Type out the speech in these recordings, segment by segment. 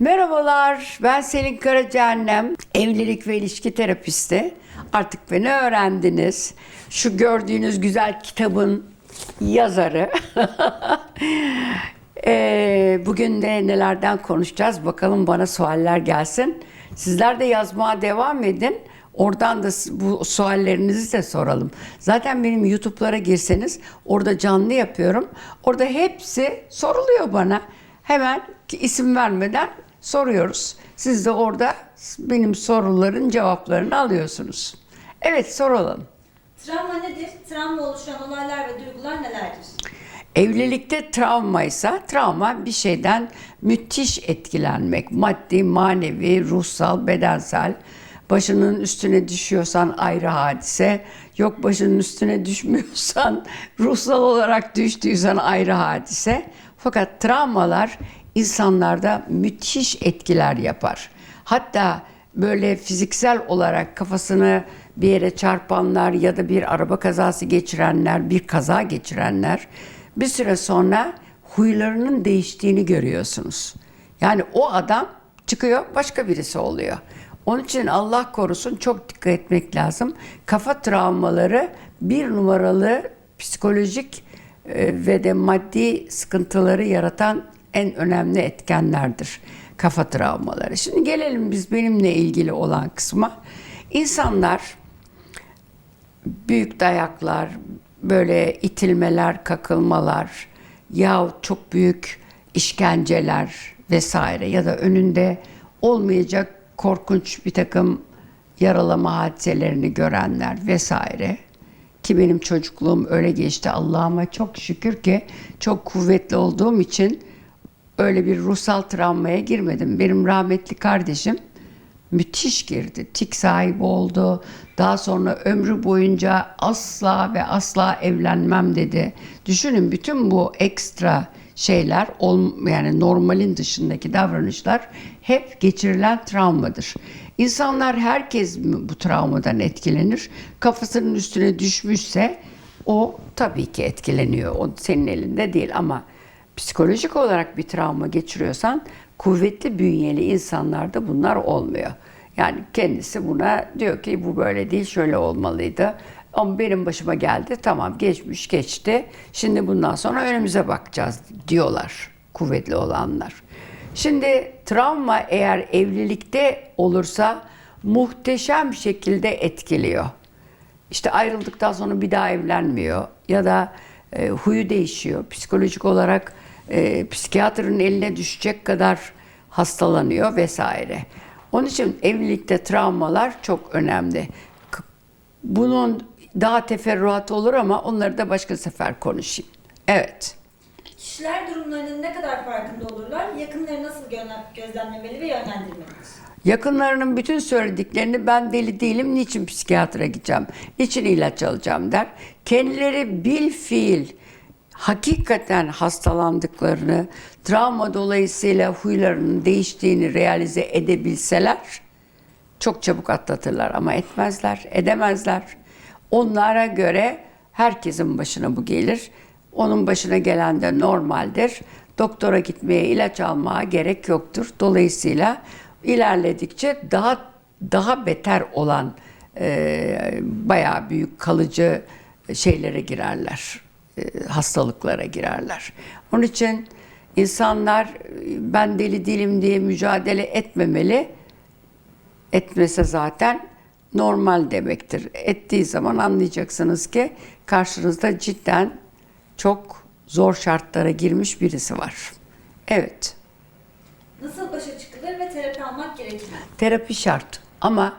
Merhabalar, ben Selin Karacaannem, evlilik ve ilişki terapisti. Artık beni öğrendiniz. Şu gördüğünüz güzel kitabın yazarı. Ee, bugün de nelerden konuşacağız? Bakalım bana sualler gelsin. Sizler de yazmaya devam edin. Oradan da bu suallerinizi de soralım. Zaten benim YouTube'lara girseniz orada canlı yapıyorum. Orada hepsi soruluyor bana. Hemen isim vermeden soruyoruz. Siz de orada benim soruların cevaplarını alıyorsunuz. Evet soralım. Travma nedir? Travma oluşan olaylar ve duygular nelerdir? Evlilikte travmaysa travma bir şeyden müthiş etkilenmek. Maddi, manevi, ruhsal, bedensel. Başının üstüne düşüyorsan ayrı hadise. Yok başının üstüne düşmüyorsan, ruhsal olarak düştüysen ayrı hadise. Fakat travmalar insanlarda müthiş etkiler yapar. Hatta böyle fiziksel olarak kafasını bir yere çarpanlar ya da bir araba kazası geçirenler, bir kaza geçirenler bir süre sonra huylarının değiştiğini görüyorsunuz. Yani o adam çıkıyor başka birisi oluyor. Onun için Allah korusun çok dikkat etmek lazım. Kafa travmaları bir numaralı psikolojik e, ve de maddi sıkıntıları yaratan en önemli etkenlerdir kafa travmaları. Şimdi gelelim biz benimle ilgili olan kısma. İnsanlar büyük dayaklar, böyle itilmeler, kakılmalar yahut çok büyük işkenceler vesaire ya da önünde olmayacak korkunç bir takım yaralama hadiselerini görenler vesaire ki benim çocukluğum öyle geçti Allah'ıma çok şükür ki çok kuvvetli olduğum için öyle bir ruhsal travmaya girmedim. Benim rahmetli kardeşim müthiş girdi. Tik sahibi oldu. Daha sonra ömrü boyunca asla ve asla evlenmem dedi. Düşünün bütün bu ekstra şeyler yani normalin dışındaki davranışlar hep geçirilen travmadır. İnsanlar herkes bu travmadan etkilenir. Kafasının üstüne düşmüşse o tabii ki etkileniyor. O senin elinde değil ama psikolojik olarak bir travma geçiriyorsan kuvvetli bünyeli insanlarda bunlar olmuyor. Yani kendisi buna diyor ki bu böyle değil şöyle olmalıydı. Ama benim başıma geldi tamam geçmiş geçti. Şimdi bundan sonra önümüze bakacağız diyorlar kuvvetli olanlar. Şimdi travma eğer evlilikte olursa muhteşem şekilde etkiliyor. İşte ayrıldıktan sonra bir daha evlenmiyor ya da e, huyu değişiyor. Psikolojik olarak e, psikiyatrın eline düşecek kadar hastalanıyor vesaire. Onun için evlilikte travmalar çok önemli. Bunun daha teferruatı olur ama onları da başka sefer konuşayım. Evet. Kişiler durumlarının ne kadar farkında olurlar? Yakınları nasıl gö- gözlemlemeli ve yönlendirmelidir? Yakınlarının bütün söylediklerini ben deli değilim, niçin psikiyatra gideceğim, niçin ilaç alacağım der. Kendileri bil fiil hakikaten hastalandıklarını, travma dolayısıyla huylarının değiştiğini realize edebilseler çok çabuk atlatırlar ama etmezler, edemezler. Onlara göre herkesin başına bu gelir. Onun başına gelen de normaldir. Doktora gitmeye, ilaç almaya gerek yoktur. Dolayısıyla ilerledikçe daha daha beter olan e, bayağı büyük kalıcı şeylere girerler, hastalıklara girerler. Onun için insanlar e, ben deli değilim diye mücadele etmemeli. Etmese zaten normal demektir. Ettiği zaman anlayacaksınız ki karşınızda cidden çok zor şartlara girmiş birisi var. Evet. Nasıl başa çıkılır ve terapi almak gerekir? Terapi şart ama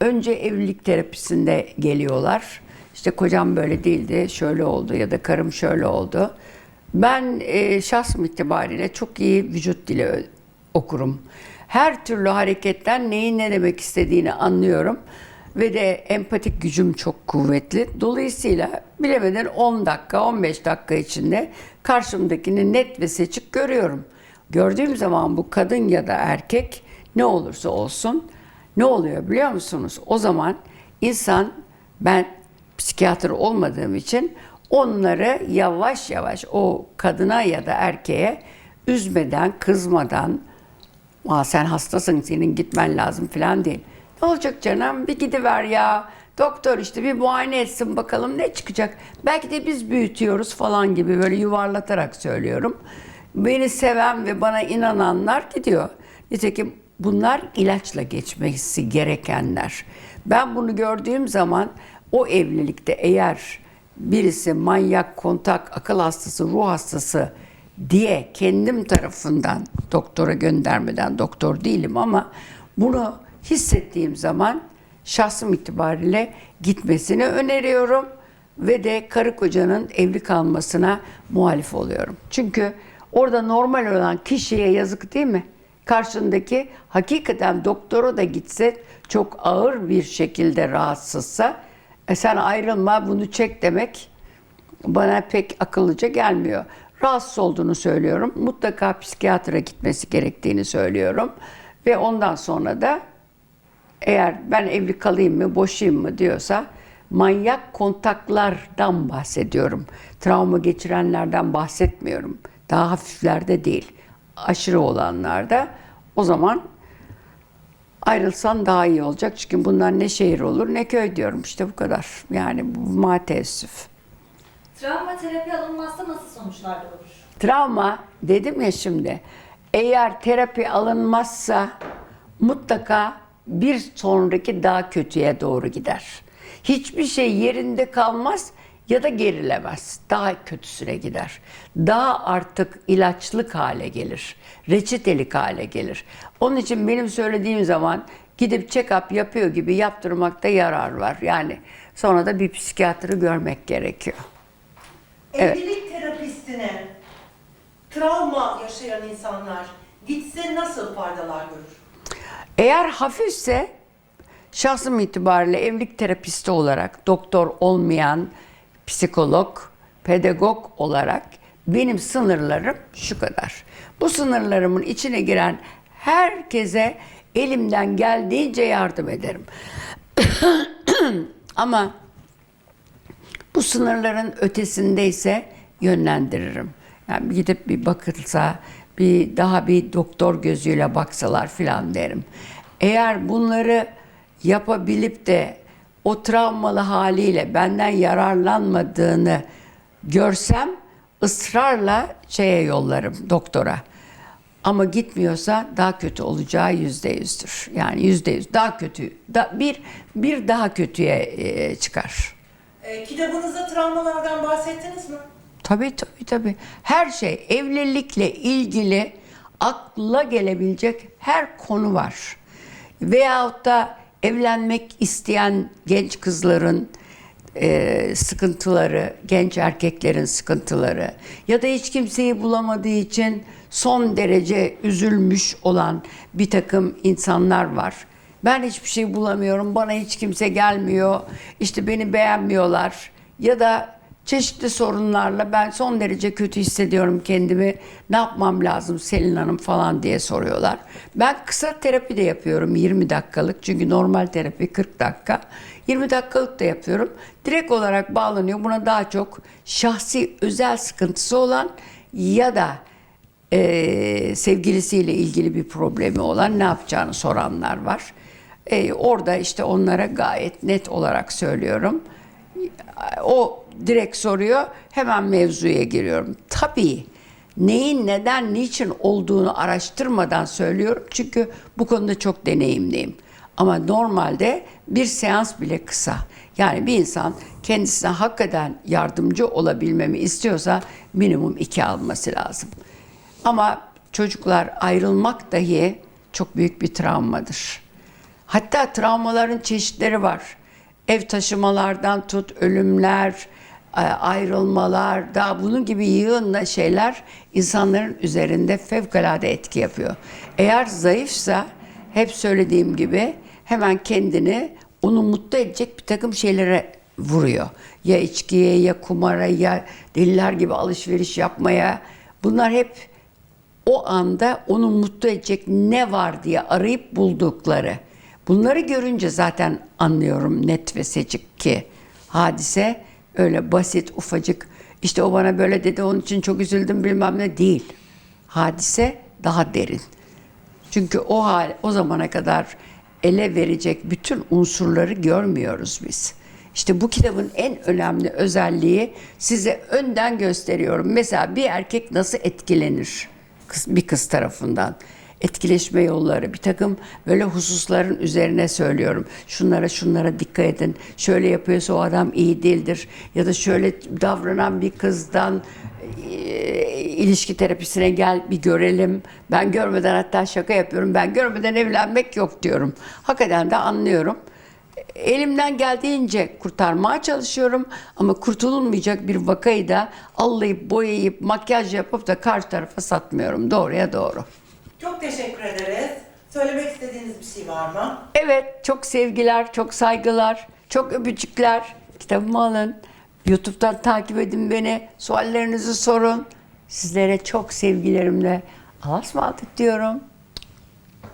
önce evlilik terapisinde geliyorlar. İşte kocam böyle değildi, şöyle oldu ya da karım şöyle oldu. Ben e, şahsım itibariyle çok iyi vücut dili okurum. Her türlü hareketten neyin ne demek istediğini anlıyorum. Ve de empatik gücüm çok kuvvetli. Dolayısıyla bilemeden 10 dakika, 15 dakika içinde karşımdakini net ve seçik görüyorum. Gördüğüm zaman bu kadın ya da erkek ne olursa olsun ne oluyor biliyor musunuz? O zaman insan ben psikiyatr olmadığım için onları yavaş yavaş o kadına ya da erkeğe üzmeden, kızmadan, Aa, sen hastasın senin gitmen lazım falan değil. Ne olacak canım bir gidiver ya. Doktor işte bir muayene etsin bakalım ne çıkacak. Belki de biz büyütüyoruz falan gibi böyle yuvarlatarak söylüyorum. Beni seven ve bana inananlar gidiyor. Nitekim bunlar ilaçla geçmesi gerekenler. Ben bunu gördüğüm zaman o evlilikte eğer birisi manyak, kontak, akıl hastası, ruh hastası diye kendim tarafından doktora göndermeden doktor değilim ama bunu hissettiğim zaman şahsım itibariyle gitmesini öneriyorum ve de karı kocanın evli kalmasına muhalif oluyorum. Çünkü orada normal olan kişiye yazık değil mi? Karşındaki hakikaten doktora da gitse çok ağır bir şekilde rahatsızsa e sen ayrılma bunu çek demek bana pek akıllıca gelmiyor. Rahatsız olduğunu söylüyorum. Mutlaka psikiyatra gitmesi gerektiğini söylüyorum. Ve ondan sonra da eğer ben evli kalayım mı, boşayım mı diyorsa manyak kontaklardan bahsediyorum. Travma geçirenlerden bahsetmiyorum. Daha hafiflerde değil. Aşırı olanlarda o zaman ayrılsan daha iyi olacak. Çünkü bunlar ne şehir olur ne köy diyorum. İşte bu kadar. Yani bu maalesef. Travma terapi alınmazsa nasıl sonuçlar doğurur? Travma dedim ya şimdi. Eğer terapi alınmazsa mutlaka bir sonraki daha kötüye doğru gider. Hiçbir şey yerinde kalmaz ya da gerilemez. Daha kötüsüne gider. Daha artık ilaçlık hale gelir. Reçetelik hale gelir. Onun için benim söylediğim zaman gidip check-up yapıyor gibi yaptırmakta yarar var. Yani sonra da bir psikiyatrı görmek gerekiyor. Evet. Evlilik terapistine travma yaşayan insanlar gitse nasıl faydalar görür? Eğer hafifse şahsım itibariyle evlilik terapisti olarak doktor olmayan psikolog, pedagog olarak benim sınırlarım şu kadar. Bu sınırlarımın içine giren herkese elimden geldiğince yardım ederim. Ama bu sınırların ötesindeyse yönlendiririm. Yani gidip bir bakılsa, bir daha bir doktor gözüyle baksalar filan derim. Eğer bunları yapabilip de o travmalı haliyle benden yararlanmadığını görsem ısrarla şeye yollarım doktora. Ama gitmiyorsa daha kötü olacağı yüzde yüzdür. Yani yüzde yüz daha kötü. Da, bir, bir daha kötüye e, çıkar. Ee, kitabınızda travmalardan bahsettiniz mi? Tabii tabii tabii. Her şey evlilikle ilgili akla gelebilecek her konu var. Veyahut da evlenmek isteyen genç kızların e, sıkıntıları, genç erkeklerin sıkıntıları ya da hiç kimseyi bulamadığı için son derece üzülmüş olan bir takım insanlar var. Ben hiçbir şey bulamıyorum, bana hiç kimse gelmiyor, işte beni beğenmiyorlar ya da çeşitli sorunlarla ben son derece kötü hissediyorum kendimi. Ne yapmam lazım Selin Hanım falan diye soruyorlar. Ben kısa terapi de yapıyorum 20 dakikalık. Çünkü normal terapi 40 dakika. 20 dakikalık da yapıyorum. Direkt olarak bağlanıyor. Buna daha çok şahsi özel sıkıntısı olan ya da e, sevgilisiyle ilgili bir problemi olan ne yapacağını soranlar var. E, orada işte onlara gayet net olarak söylüyorum. O direkt soruyor, hemen mevzuya giriyorum. Tabii neyin neden, niçin olduğunu araştırmadan söylüyorum. Çünkü bu konuda çok deneyimliyim. Ama normalde bir seans bile kısa. Yani bir insan kendisine hakikaten yardımcı olabilmemi istiyorsa minimum iki alması lazım. Ama çocuklar ayrılmak dahi çok büyük bir travmadır. Hatta travmaların çeşitleri var. Ev taşımalardan tut, ölümler, e, ayrılmalar, daha bunun gibi yığınla şeyler insanların üzerinde fevkalade etki yapıyor. Eğer zayıfsa, hep söylediğim gibi hemen kendini onu mutlu edecek bir takım şeylere vuruyor. Ya içkiye, ya kumara, ya deliler gibi alışveriş yapmaya. Bunlar hep o anda onu mutlu edecek ne var diye arayıp buldukları. Bunları görünce zaten anlıyorum net ve seçik ki hadise öyle basit ufacık işte o bana böyle dedi onun için çok üzüldüm bilmem ne değil. Hadise daha derin. Çünkü o hal o zamana kadar ele verecek bütün unsurları görmüyoruz biz. İşte bu kitabın en önemli özelliği size önden gösteriyorum. Mesela bir erkek nasıl etkilenir bir kız tarafından? Etkileşme yolları, bir takım böyle hususların üzerine söylüyorum. Şunlara şunlara dikkat edin. Şöyle yapıyorsa o adam iyi değildir. Ya da şöyle davranan bir kızdan e, ilişki terapisine gel bir görelim. Ben görmeden hatta şaka yapıyorum. Ben görmeden evlenmek yok diyorum. Hakikaten de anlıyorum. Elimden geldiğince kurtarmaya çalışıyorum ama kurtululmayacak bir vakayı da allayıp boyayıp makyaj yapıp da karşı tarafa satmıyorum. Doğruya doğru. Çok teşekkür ederiz. Söylemek istediğiniz bir şey var mı? Evet, çok sevgiler, çok saygılar, çok öpücükler. Kitabımı alın. YouTube'dan takip edin beni. Suallerinizi sorun. Sizlere çok sevgilerimle Allah'a diyorum.